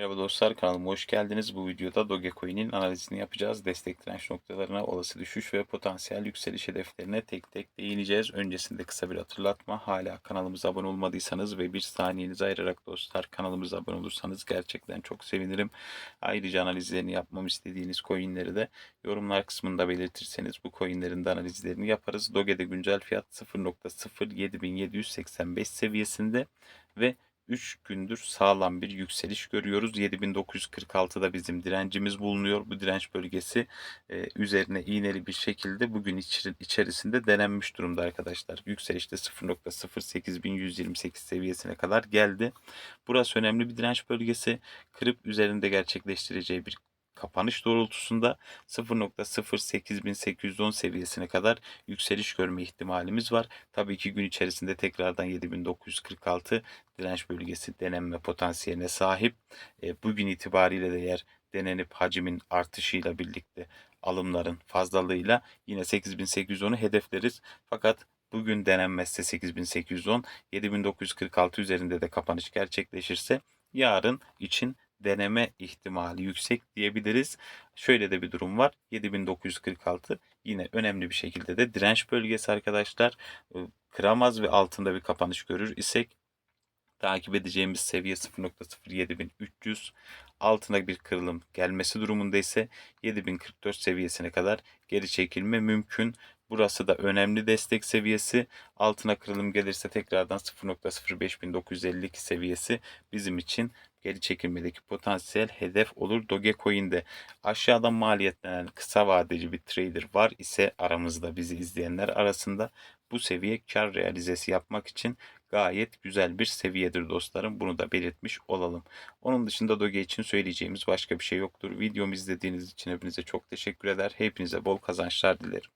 Merhaba dostlar kanalıma hoş geldiniz. Bu videoda Dogecoin'in analizini yapacağız. Destek direnç noktalarına, olası düşüş ve potansiyel yükseliş hedeflerine tek tek değineceğiz. Öncesinde kısa bir hatırlatma. Hala kanalımıza abone olmadıysanız ve bir saniyenizi ayırarak dostlar kanalımıza abone olursanız gerçekten çok sevinirim. Ayrıca analizlerini yapmamı istediğiniz coinleri de yorumlar kısmında belirtirseniz bu coinlerin de analizlerini yaparız. Doge'de güncel fiyat 0.07785 seviyesinde ve 3 gündür sağlam bir yükseliş görüyoruz. 7946'da bizim direncimiz bulunuyor. Bu direnç bölgesi e, üzerine iğneli bir şekilde bugün içerisinde denenmiş durumda arkadaşlar. Yükselişte 0.08128 seviyesine kadar geldi. Burası önemli bir direnç bölgesi. Kırıp üzerinde gerçekleştireceği bir kapanış doğrultusunda 0.08810 seviyesine kadar yükseliş görme ihtimalimiz var. Tabii ki gün içerisinde tekrardan 7946 direnç bölgesi denenme potansiyeline sahip. E, bugün itibariyle de eğer denenip hacimin artışıyla birlikte alımların fazlalığıyla yine 8810'u hedefleriz. Fakat bugün denenmezse 8810, 7946 üzerinde de kapanış gerçekleşirse yarın için deneme ihtimali yüksek diyebiliriz. Şöyle de bir durum var. 7946 yine önemli bir şekilde de direnç bölgesi arkadaşlar. Kıramaz ve altında bir kapanış görür isek takip edeceğimiz seviye 0.07300 altına bir kırılım gelmesi durumunda ise 7044 seviyesine kadar geri çekilme mümkün. Burası da önemli destek seviyesi. Altına kırılım gelirse tekrardan 0.05952 seviyesi bizim için geri çekilmedeki potansiyel hedef olur Dogecoin'de. Aşağıdan maliyetlenen kısa vadeli bir trader var ise aramızda bizi izleyenler arasında bu seviye kar realizesi yapmak için gayet güzel bir seviyedir dostlarım. Bunu da belirtmiş olalım. Onun dışında Doge için söyleyeceğimiz başka bir şey yoktur. Videomu izlediğiniz için hepinize çok teşekkür eder. Hepinize bol kazançlar dilerim.